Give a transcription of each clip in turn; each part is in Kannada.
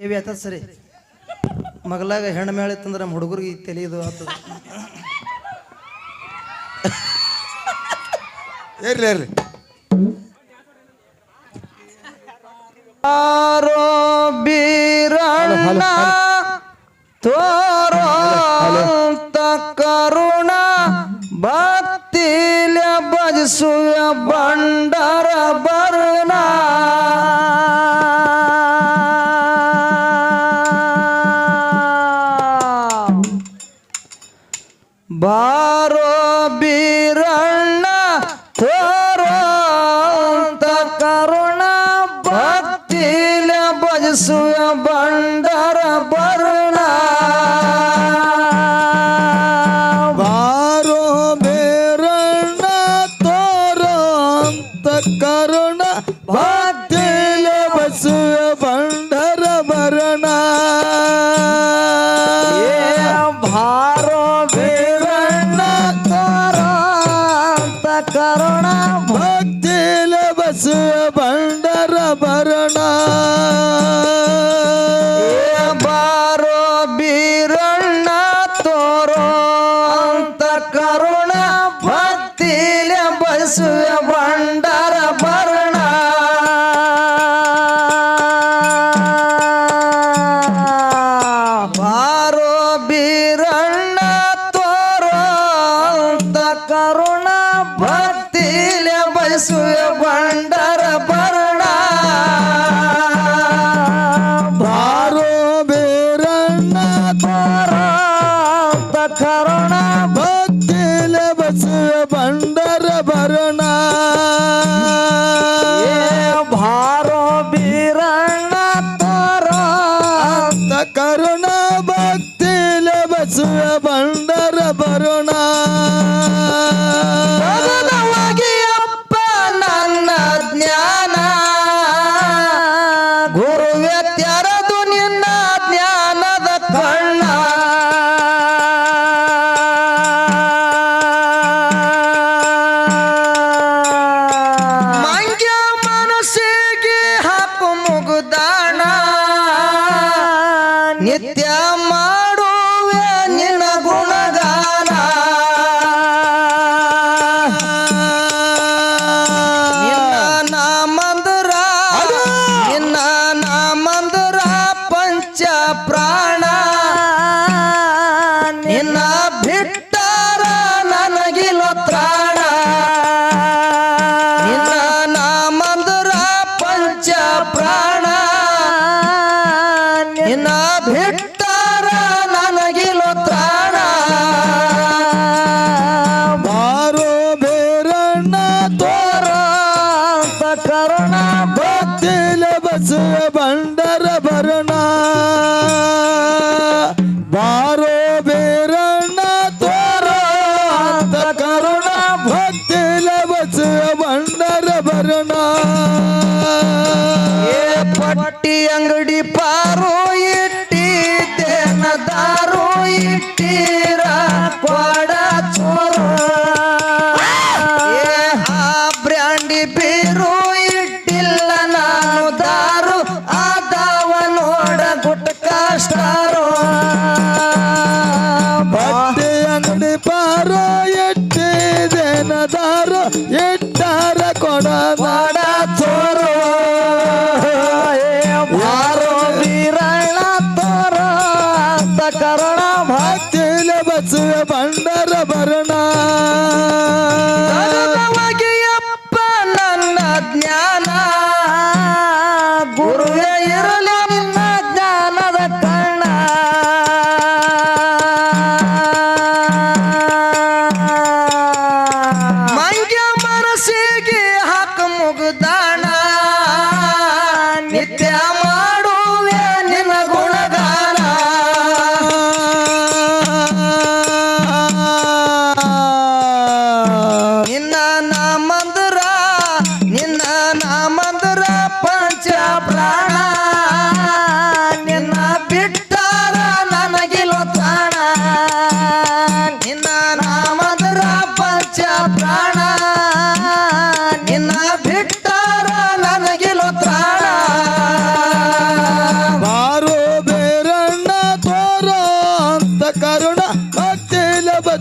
ಕಿವಿ ಆತದ ಸರಿ. ಮಗಲಾಗ ಹೆಣ್ಣು ಮೇಳಿತ್ತಂದ್ರೆ ನಮ್ಮ ಹುಡುಗರಿಗೆ ತಲೆಯದು ಆತು. ಇರ್ಲಿ ಇರ್ಲಿ ಆರೋ ಬೀರಣ್ಣ ತೋರೋ ಕರುಣ ಭಕ್ತಿಲ ಭಜಿಸುವ ಬಂಡರ ಬ ಬಂಡರ 你爹。Jayabanda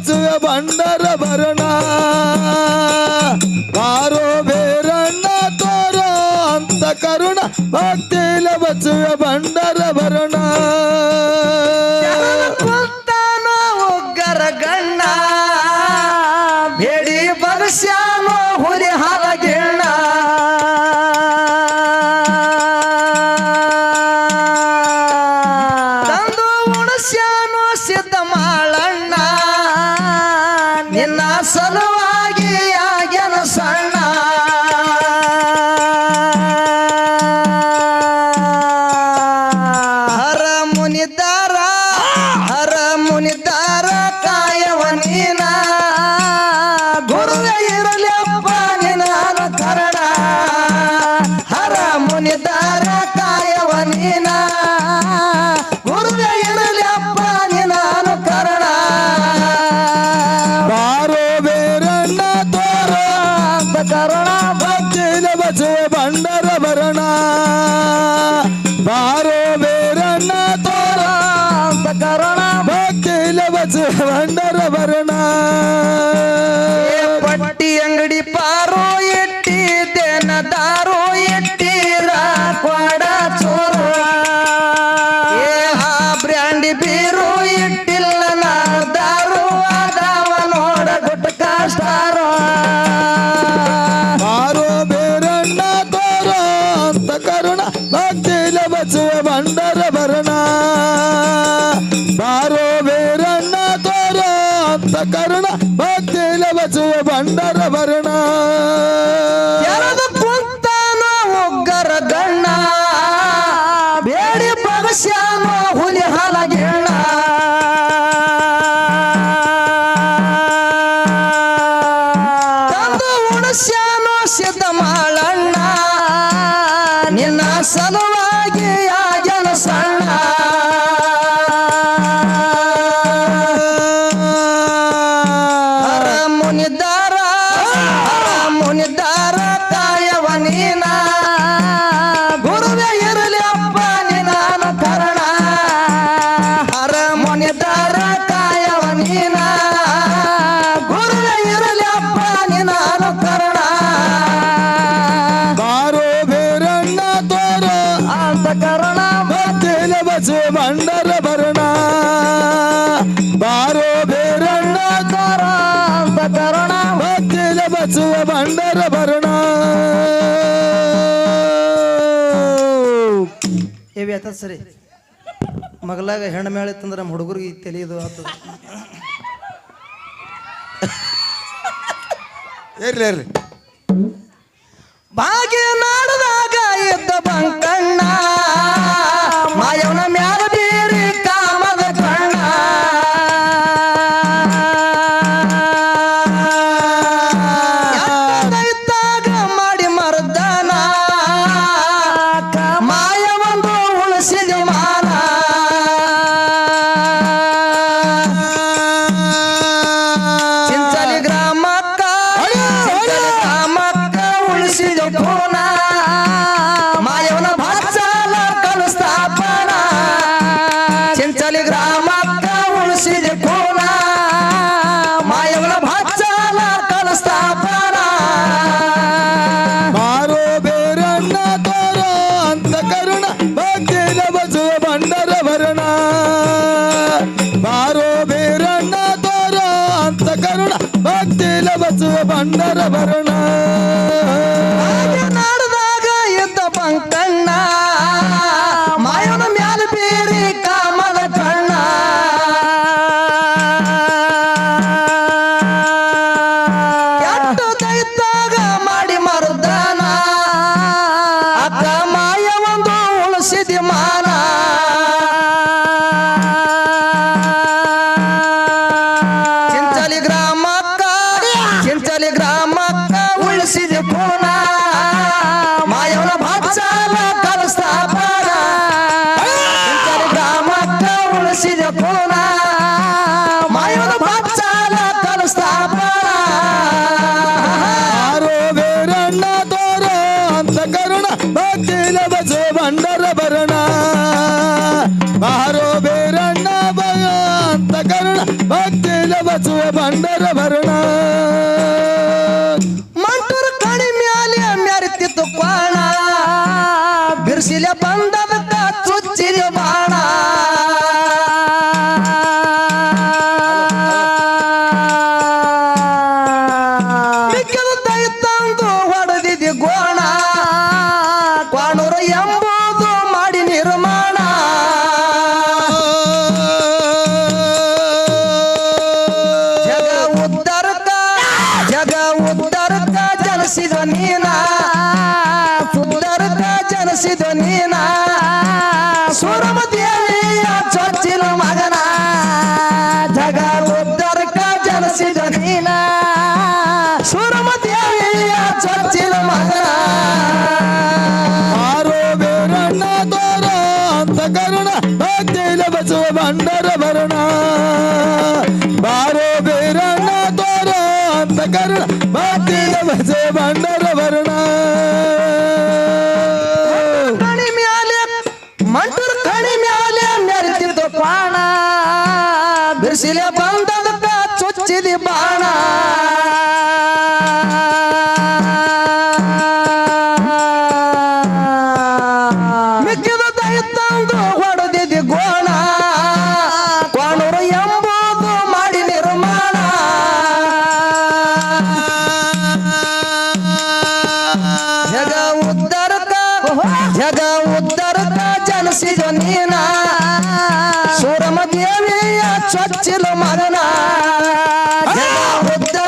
అచ్చుగ బండర భరణ వారో బేరణ తోరో అంత కరుణ భక్తి బండర ಸಲುವಾಗಿ ಆಗೇನು ಸಣ್ಣ బండర వరుణా ಯಾಕೆ ಸರಿ ಮಗಲಾಗ ಹೆಣ್ಣು ಮೇಳ ಇತ್ತಂದ್ರೆ ನಮ್ಮ ಹುಡುಗರಿಗೆ ತಲೆಯದು ಆಗ್ತದೆ ಇರ್ಲಿ ಇರ್ಲಿ ಭಾಗ್ಯ ನಾಡದಾಗ ಎದ್ದ ಬಂಕ alabar కరుణ మహారో బేరణ భయాంత కరుణ భక్తి లవసు బండర భరణ ಜನಿಸಿದ ನೀನ ಸುಂದರಕ ಜನಿಸಿದ ನೀನ. ಸುರಮ ಮಂಟೂರ್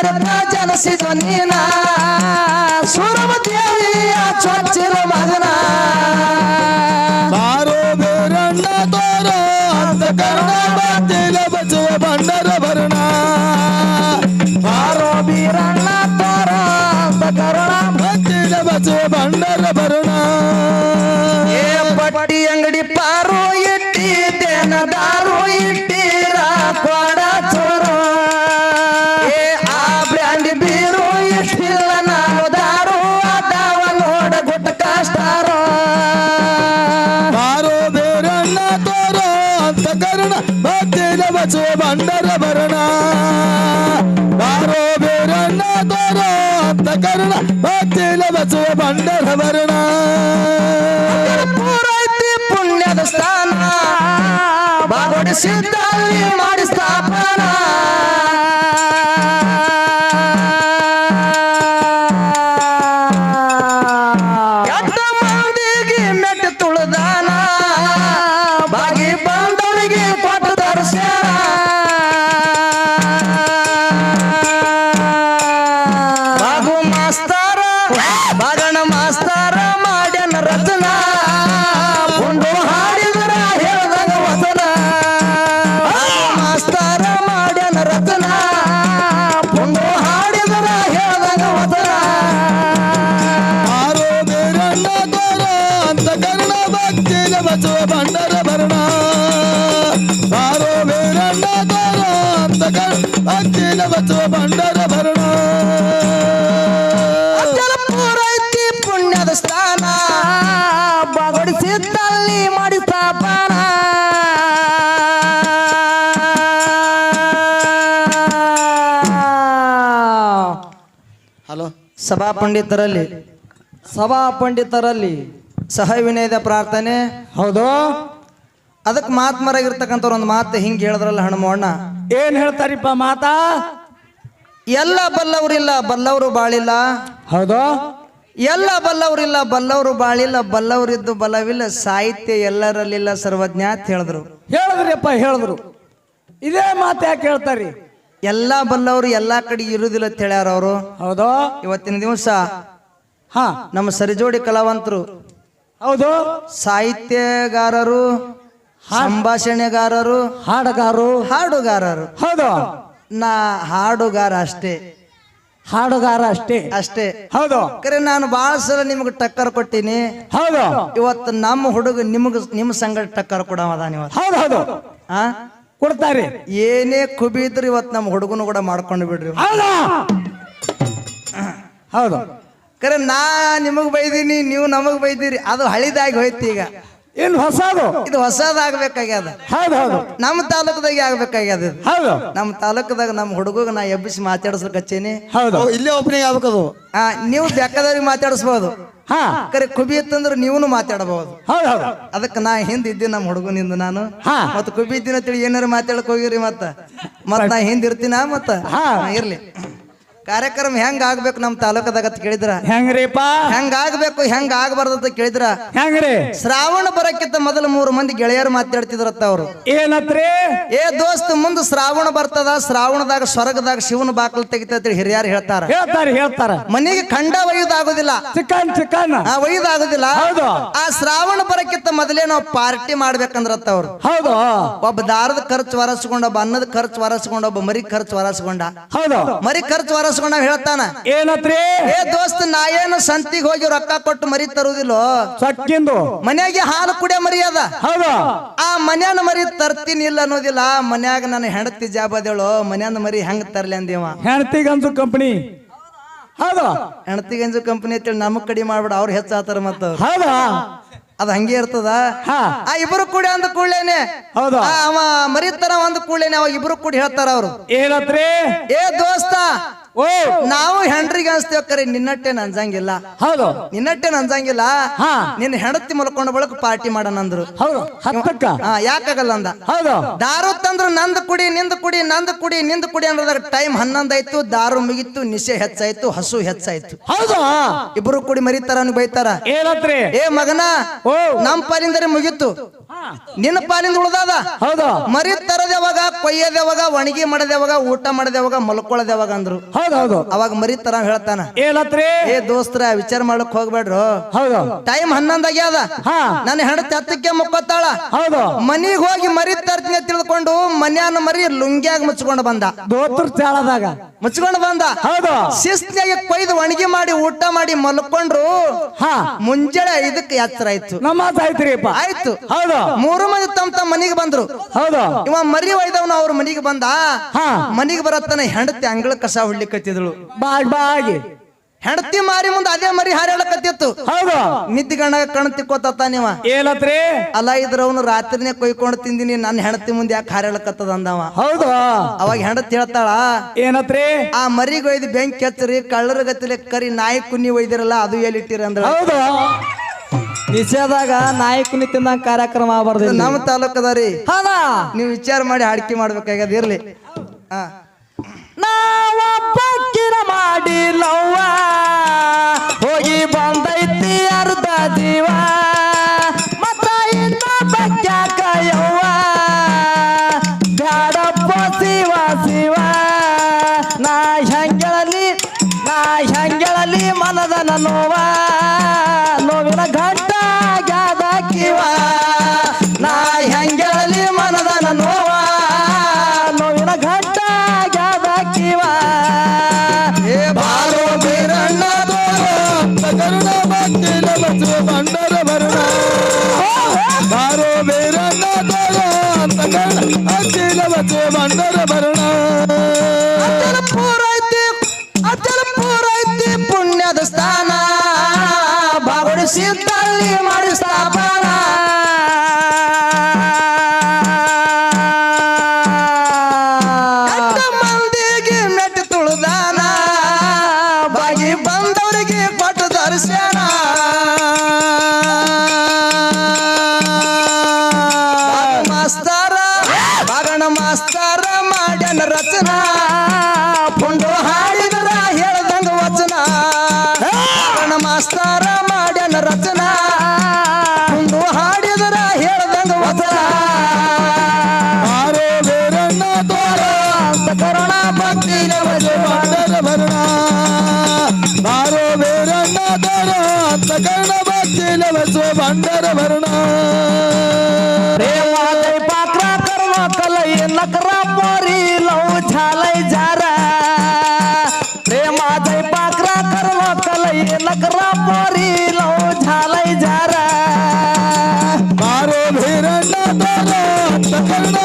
ಉದ್ದರಕ ಜನಿಸಿದ ನೀನ ಸುರಮ ದೇವಿಯ ಚೊಚ್ಚಿಲ ಮಗನ. ಬಾರೋ ಬೇರಣ್ಣ ತೋರೋ ಅಂತ ಕರ್ಣ ಭಕ್ತಿಲ ಅಂತ ಕರುಣ ಭಕ್ತಿಲ ಬಸವ ಬಂಡರ ಭರಣ. ಬಾರೋ ಬೇರಣ್ಣ ತೋರೋ ಅಂತ ಕರುಣ ಭಕ್ತಿಲ ಬಸವ ಬಂಡರ ಭರಣ. ಪೂರೈತಿ ಪುಣ್ಯದ ಸ್ಥಾನ ಬಾರೋಡಿ ಸಿದ್ಧಿ ಮಾಡಿ ಸ್ಥಾಪನ. ಬಗಡಿಸಿದ್ದಲ್ಲಿ ಮಾಡಿ ಸ್ಥಾಪನ ಹಲೋ. ಸಭಾ ಪಂಡಿತರಲ್ಲಿ ಸಭಾ ಪಂಡಿತರಲ್ಲಿ ಸಹ ವಿನಯದ ಪ್ರಾರ್ಥನೆ. ಹೌದು. ಅದಕ್ಕೆ ಮಾತ್ಮರಾಗಿರ್ತಕ್ಕಂಥವ್ರು ಒಂದು ಮಾತು ಹಿಂಗೆ ಹೇಳಿದ್ರಲ್ಲ ಹನುಮಣ್ಣ ಏನ್ ಹೇಳ್ತಾರಿಪ್ಪ ಮಾತಾ? ಎಲ್ಲ ಬಲ್ಲವರಿಲ್ಲ ಬಲ್ಲವರು ಬಾಳಿಲ್ಲ. ಹೌದು. ಎಲ್ಲ ಬಲ್ಲವರಿಲ್ಲ ಬಲ್ಲವರು ಬಾಳಿಲ್ಲ ಬಲ್ಲವರಿದ್ದು ಬಲವಿಲ್ಲ ಸಾಹಿತ್ಯ ಎಲ್ಲರಲ್ಲಿಲ್ಲ ಸರ್ವಜ್ಞ ಅಂತ ಹೇಳಿದ್ರು. ಹೇಳಿದ್ರಿಪ್ಪ ಹೇಳಿದ್ರು. ಇದೇ ಮಾತು ಯಾಕೆ ಹೇಳ್ತಾರಿ? ಎಲ್ಲ ಬಲ್ಲವರು ಎಲ್ಲಾ ಕಡೆ ಇರುವುದಿಲ್ಲ ಅಂತ ಹೇಳ್ಯಾರ ಅವರು. ಹೌದು. ಇವತ್ತಿನ ದಿವಸ ಹ. ನಮ್ಮ ಸರಿಜೋಡಿ ಕಲಾವಂತರು ಹೌದು. ಸಾಹಿತ್ಯಗಾರರು ಸಂಭಾಷಣೆಗಾರರು ಹಾಡುಗಾರರು. ಹಾಡುಗಾರರು. ಹೌದು. ನಾ ಹಾಡುಗಾರ ಅಷ್ಟೇ. ಹಾಡುಗಾರ ಅಷ್ಟೇ. ಅಷ್ಟೇ. ಹೌದು. ಕರೆ ನಾನು ಬಹಳ ಸಲ ನಿಮ್ಗೆ ಟಕ್ಕರ್ ಕೊಟ್ಟಿನಿ. ಹೌದು. ಇವತ್ತು ನಮ್ಮ ಹುಡುಗ ನಿಮ್ಗ ನಿಮ್ಮ ಸಂಗಡ ಟಕ್ಕರ್ ಕೊಡವದ ನೀವು ಹೌದು ಹೌದು. ಹಾ ಕೊಡ್ತಾರೆ. ಏನೇ ಕುಬಿ ಇದ್ರೆ ಇವತ್ತು ನಮ್ಮ ಹುಡುಗನು ಕೂಡ ಮಾಡ್ಕೊಂಡು ಬಿಡ್ರಿ. ಹೌದಾ. ಹೌದು. ಕರೆ ನಾ ನಿಮಗ್ ಬೈದೀನಿ ನೀವು ನಮಗ್ ಬೈದಿರಿ. ಅದು ಹಳಿದಾಗಿ ಹೋಯ್ತು ಈಗ. ಇನ್ ಹೊಸದು? ಇದು ಹೊಸದಾಗಬೇಕಾಗ್ಯದ ಹೌದು ಹೌದು. ನಮ್ಮ ತಾಲೂಕದಾಗ ಆಗ್ಬೇಕಾಗ್ಯದ ಇದು. ಹೌದು. ನಮ್ಮ ತಾಲೂಕದಾಗ ನಮ್ಮ ಹುಡುಗ ನಾ ಎಬ್ಬಿಸಿ ಮಾತಾಡಿಸ್ಲಿಕ್ಕೆ ಹಚ್ಚೀನಿ. ಹೌದು. ಇಲ್ಲೇ ಓಪನಿಂಗ್ ಆಗ್ಬೇಕದು. ಆ ನೀವು ಬೆಕ್ಕದವ್ರಿಗೆ ಮಾತಾಡಿಸ್ಬೋದು. ಹಾ. ಕರೆ ಕುಬಿ ಇತ್ತಂದ್ರೆ ನೀವೂ ಮಾತಾಡಬಹುದು ಹೌದು ಹೌದು. ಅದಕ್ಕೆ ನಾ ಹಿಂದ್ ಇದ್ದೆ ನಮ್ಮ ಹುಡುಗನಿಂದ ನಾನು. ಹಾ. ಮತ್ತ ಕುಬಿ ಇದ್ದಿನ ತಿಳಿ ಏನಾರು ಮಾತಾಡಕ್ ಹೋಗಿರಿ ಮತ್ತ. ಮತ್ ನಾ ಹಿಂದ್ ಇರ್ತೀನ ಮತ್ತ? ಹಾ. ಹಾ, ಇರ್ಲಿ. ಕಾರ್ಯಕ್ರಮ ಹೆಂಗ್ ಆಗ್ಬೇಕು ನಮ್ಮ ತಾಲೂಕದಾಗ ಅಂತ ಕೇಳಿದ್ರ? ಹೆಂಗ್ರಿಪ್ಪ? ಹೆಂಗ್ ಆಗ್ಬೇಕು ಹೆಂಗ್ ಆಗ್ಬಾರ್ದು ಅಂತ ಕೇಳಿದ್ರ? ಹೆಂಗ್ರಿ? ಶ್ರಾವಣ ಬರಕ್ಕಿಂತ ಮೊದಲು ಮೂರು ಮಂದಿ ಗೆಳೆಯರು ಮಾತಾಡ್ತಿದ್ರತ್ತ ಅವ್ರು. ಏನತ್ರಿ? ಏ ದೋಸ್ತ್ ಮುಂದ್ ಶ್ರಾವಣ ಬರ್ತದ ಶ್ರಾವಣದಾಗ ಸ್ವರ್ಗದಾಗ ಶಿವನ ಬಾಕಲ್ ತೆಗಿತೈತಿ ಹಿರಿಯರು ಹೇಳ್ತಾರ. ಹೇಳ್ತಾರ ಹೇಳ್ತಾರ. ಮನೆಗೆ ಖಂಡ ಒಯ್ಯುದಾಗುದಿಲ್ಲ. Chicken chicken. ಆ ಒಯ್ಯುದಾಗುದಿಲ್ಲ. ಹೌದು. ಆ ಶ್ರಾವಣ ಬರಕ್ಕಿಂತ ಮೊದಲೇ ನಾವು ಪಾರ್ಟಿ ಮಾಡ್ಬೇಕಂದ್ರತ್ತ ಅವ್ರು. ಹೌದು. ಒಬ್ಬ ದಾರದ ಖರ್ಚು ವರಸ್ಕೊಂಡ ಒಬ್ಬ ಅನ್ನದ ಖರ್ಚು ವರಸ್ಕೊಂಡ ಒಬ್ಬ ಮರಿ ಖರ್ಚು ವರಸ್ಕೊಂಡ. ಹೌದು. ಮರಿ ಖರ್ಚು ವರಸ್ಕೊಂಡ ಹೇಳ್ತಾನ ಏನತ್ರಿ? ಏ ದೋಸ್ತ್ ನಾ ಏನು ಸಂತಿಗೆ ಹೋಗಿ ರೊಕ್ಕ ಕೊಟ್ಟು ಮರಿ ತರುದಿಲ್ಲ? ಸಕ್ಕಿಂದು. ಮನ್ಯಾಗೆ ಹಾಲು ಕುಡಿಯ ಮರಿ ಅದ. ಹೌದು. ಆ ಮನ್ಯಾನ ಮರಿ ತರ್ತೀನಿ ಇಲ್ಲ ಅನ್ನೋದಿಲ್ಲ ಮನ್ಯಾಗ ನನ್ನ ಹೆಂಡತಿ ಜಾಬದೇಳು ಮನ್ಯಾನ ಮರಿ ಹೆಂಗ್ ತರ್ಲಿ ಅಂದೇವ? ಹೆಣ್ತಿಗಂತೂ ಕಂಪನಿ ಹೌದು. ಹೆಂಡತಿ ಗಂಜು ಕಂಪನಿ ಅಂತೇಳಿ ನಮಗ್ ಕಡಿಮೆ ಮಾಡ್ಬಿಡ ಅವ್ರು ಹೆಚ್ಚಾತಾರ ಮತ್ತ ಹೌದಾ. ಅದ್ ಹಂಗೆ ಇರ್ತದ? ಆ ಇಬ್ರು ಕೂಡಿ ಅಂದ ಕೂಡ್ಲೇನೆ. ಹೌದು. ಅವ ಮರಿತಾರ ಒಂದ್ ಕೂಡ್ಲೇನೆ ಅವ ಇಬ್ರು ಕೂಡಿ ಹೇಳ್ತಾರ ಅವ್ರು. ಏನತ್ರಿ? ಏ ದೋಸ್ತ ಓ ನಾವು ಹೆಂಡ್ರಿಗೆ ಅನ್ಸ್ತೇವ್ ಕರೆ ನಿನ್ನಟ್ಟೆ ನಂಜಂಗಿಲ್ಲ ಹೌದು. ನಿನ್ನಟ್ಟೆ ನಂಜಂಗಿಲ್ಲ ಹಾ. ನಿನ್ನ ಹೆಂಡತಿ ಮಲ್ಕೊಂಡ ಬಳಕ ಪಾರ್ಟಿ ಮಾಡೋಣ ಅಂದ್ರು ಹೌದು ಹತ್ತಕ್ಕ. ಹಾ ಯಾಕಾಗಲ್ಲ ಅಂದ ಹೌದು. ದಾರು ತಂದ್ರು ನಂದ್ ಕುಡಿ ನಿಂದ ಕುಡಿ ನಂದ್ ಕುಡಿ ನಿಂದ ಕುಡಿ ಅನ್ನೋದಾಗ ಟೈಮ್ ಹನ್ನೊಂದಾಯ್ತು ದಾರು ಮುಗಿತು ನಿಶೆ ಹೆಚ್ಚಾಯ್ತು ಹಸು ಹೆಚ್ಚಾಯ್ತು. ಹೌದು. ಇಬ್ರು ಕುಡಿ ಮರಿತಾರ ಅವ್ನಿಗೆ ಬೈತಾರ ಏನತ್ರಿ ಏ ಮಗನ ಓ. ನಮ್ ಪಾಲಿಂದರೆ ಮುಗೀತು. ನಿನ್ನ ಪಾಲಿಂದ ಉಳ್ದಾದ? ಹೌದು. ಮರಿ ತರದೇವಾಗ ಕೊಯ್ಯದೇವಾಗ ಒಣಗಿ ಮಾಡದೇವಾಗ ಊಟ ಮಾಡದೇವಾಗ ಮಲ್ಕೊಳ್ಳೋದೇವಾಗ ಅಂದ್ರು. ಹೌದು ಹೌದು. ಅವಾಗ ಮರಿ ತರ ಹೇಳ್ತಾನ. ಏನತ್ರಿ ಏ ದೋಸ್ತ್ರ ವಿಚಾರ ಮಾಡಕ್ ಹೋಗ್ಬೇಡ್ರು. ಹೌದು. ಟೈಮ್ ಹನ್ನೊಂದ್ ಆಗ್ಯಾದ ಹಾ. ನನ್ನ ಹೆಂಡತಿ ಹತ್ತಕ್ಕೆ ಮುಕ್ಕೋತಾಳ ಹೌದು. ಮನಿಗ್ ಹೋಗಿ ಮರಿ ತರ್ತೀನಿ ತಿಳ್ಕೊಂಡು ಮನ್ಯಾನ ಮರಿ ಲುಂಗ್ಯಾಗ ಮುಚ್ಕೊಂಡು ಬಂದ. ದೋತ್ರ ಚಾಳದಾಗ. ಮುಚ್ಕೊಂಡು ಬಂದ. ಹೌದು. ಶಿಸ್ತಿಯಾಗಿ ಕೊಯ್ದು ಒಣಗಿ ಮಾಡಿ ಊಟ ಮಾಡಿ ಮಲ್ಕೊಂಡ್ರು. ಹಾ. ಮುಂಜಾನೆ ಇದಕ್ಕೆ ಎಚ್ಚರ ಆಯ್ತು. ನಮಾಜ್ ಆಯ್ತ್ರಿಪ್ಪ. ಆಯ್ತು. ಹೌದು. ಮೂರು ಮಂದಿ ತಮ್ಮ ತಮ್ಮ ಮನಿಗೆ ಬಂದ್ರು. ಹೌದು. ಇವ ಮರಿ ಒಯ್ದವನು ಅವ್ರ ಮನಿಗೆ ಬಂದ. ಹಾ. ಮನಿಗೆ ಬರತ್ತನ ಹೆಂಡತಿ ಅಂಗಳ ಕಸ ಹೊಡ್ಲಿಕ್ಕತ್ತಿದಳು ಬಾಗ್ ಬಾಗಿ ಹೆಂಡತಿ ಮಾರಿ ಮುಂದೆ ಅದೇ ಮರಿ ಹಾರಾಡಕತ್ತಿತ್ತು ಹೌದು. ಕಣ ಕಣ್ ತಿಕ್ಕೋತ ನೀವ. ಏನತ್ರಿ ಅಲ್ಲ ಇದ್ರ ಅವನು ರಾತ್ರಿನೇ ಕೊಯ್ಕೊಂಡು ತಿಂದಿನಿ ನನ್ನ ಹೆಂಡತಿ ಮುಂದೆ ಯಾಕೆ ಹಾರಾಡಕತ್ತದ ಅಂದವ. ಹೌದು. ಅವಾಗ ಹೆಂಡತಿ ಹೇಳ್ತಾಳ ಏನತ್ರಿ? ಆ ಮರಿಗೆ ಒಯ್ದು ಬೆಂಕಿ ಹಚ್ಚರಿ ಕಳ್ಳರ ಗತಿಲೆ ಕರಿ ನಾಯಿ ಕುನ್ನಿ ಒಯ್ದಿರಲ್ಲ ಅದು ಎಲ್ಲಿಟ್ಟಿರ ಅಂದ್ರ ಹೌದು. ವಿಷಯದಾಗ ನಾಯಕನಿ ತಿಂದಂಗ ಕಾರ್ಯಕ್ರಮ ಆಗಬಾರ್ದು ನಮ್ಮ ನಮ್ಮ ತಾಲೂಕದಾರಿ ಹೌದಾ? ನೀವು ವಿಚಾರ ಮಾಡಿ ಹಾಡಿಕೆ ಮಾಡ್ಬೇಕಾಗ್ಯದ ಇರ್ಲಿ. ಹಾ. ನಾವೊಬ್ಬಕ್ಕಿರ ಮಾಡಿ ಲವ್ವ ಹೋಗಿ ಬಂದೈತಿ ಅರ್ಧ ಜೀವ ಮತ್ತ ಇನ್ನೊಬ್ಬಕ್ಯಾಕ ಯವ್ವ. ಬ್ಯಾಡಪ್ಪ ಶಿವ ಶಿವ. ನಾ ಹೆಂಗಳಲಿ ನಾ ಹೆಂಗಳಲಿ ಮನದ ನೋವ. ಭಕ್ತಿನ ಬಂಡರ ಭರಣ प्रेमालय पाकरा कर्म कलय नकरा पोरी लव झालय झारा प्रेमालय पाकरा कर्म कलय नकरा पोरी लव झालय झारा ಬಾರೋ ಬೀರಣ್ಣ ತೋರೋ ಅಂತ ಕರುಣ